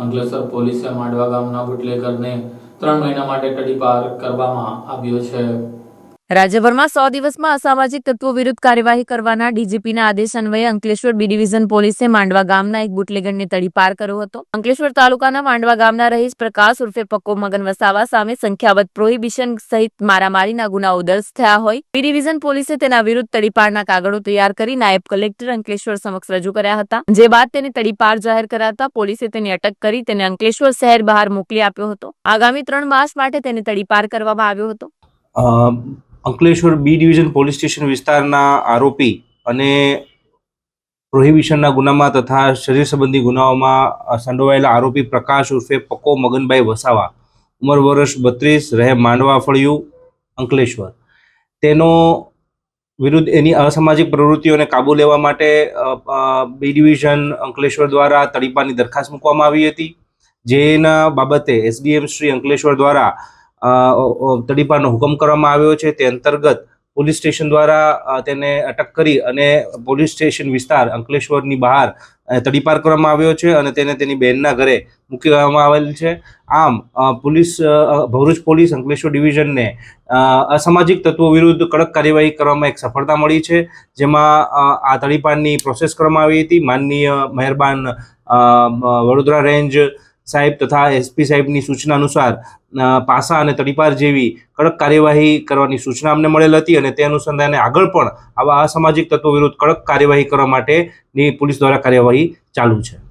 અંકલેશ્વર પોલીસે માંડવા ગામના બુટલેગરને ત્રણ મહિના માટે તડીપાર કરવામાં આવ્યો છે. રાજ્યભરમાં સો દિવસમાં અસામાજિક તત્વો વિરુદ્ધ કાર્યવાહી કરવાના ડીજીપીના આદેશ અન્વયે અંકલેશ્વર બી ડિવિઝન પોલીસે માંડવા ગામના એક બુટલેગરને તડીપાર કર્યો હતો. અંકલેશ્વર તાલુકાના માંડવા ગામના રહીશ પ્રકાશ ઉર્ફે પક્કો મગન વસાવા સામે સંખ્યાબંધ પ્રોહિબિશન સહિત મારામારીના ગુનાઓ દર્જ થયા હોય. બી ડિવિઝન પોલીસે તેના વિરુદ્ધ તડીપારના કાગળો તૈયાર કરી નાયબ કલેક્ટર અંકલેશ્વર સમક્ષ રજૂ કર્યા હતા. જે બાદ તેને તડીપાર જાહેર કરાતા પોલીસે તેની અટક કરી તેને અંકલેશ્વર શહેર બહાર મોકલી આપ્યો હતો. આગામી ત્રણ માસ માટે તેને તડીપાર કરવામાં આવ્યો હતો. Ankleshwar B division police station વિસ્તારના આરોપી અને પ્રોહિબિશનના ગુનામાં તથા શરીર સંબંધી ગુનાઓમાં સંડોવાયેલા આરોપી પ્રકાશ ઉર્ફે પકો મગનભાઈ વસાવા ઉંમર વર્ષ બત્રીસ, રહે માંડવા ફળિયું, અંકલેશ્વર. તેનો વિરુદ્ધ એની અસામાજિક પ્રવૃત્તિઓને કાબૂ લેવા માટે બી ડિવિઝન અંકલેશ્વર દ્વારા તડીપાની દરખાસ્ત મૂકવામાં આવી હતી. જેના બાબતે એસડીએમ શ્રી અંકલેશ્વર દ્વારા તડીપારનો હુકમ કરવામાં આવ્યો છે. તે અંતર્ગત પોલીસ સ્ટેશન દ્વારા તેને અટક કરી અને પોલીસ સ્ટેશન વિસ્તાર અંકલેશ્વરની બહાર તડીપાર કરવામાં આવ્યો છે અને તેને તેની બહેનના ઘરે મૂકી દેવામાં આવેલ છે. આમ પોલીસ ભરૂચ પોલીસ અંકલેશ્વર ડિવિઝનને અસામાજિક તત્વો વિરુદ્ધ કડક કાર્યવાહી કરવામાં એક સફળતા મળી છે, જેમાં આ તડીપારની પ્રોસેસ કરવામાં આવી હતી. માનનીય મહેરબાન વડોદરા રેન્જ સાહેબ તથા એસપી સાહેબની સૂચના અનુસાર પાસા અને તડીપાર જેવી કડક કાર્યવાહી કરવાની સૂચના અમને મળેલ હતી અને તે અનુસંધાને આગળ પણ આવા અસામાજિક તત્વો વિરુદ્ધ કડક કાર્યવાહી કરવા માટેની પોલીસ દ્વારા કાર્યવાહી ચાલુ છે.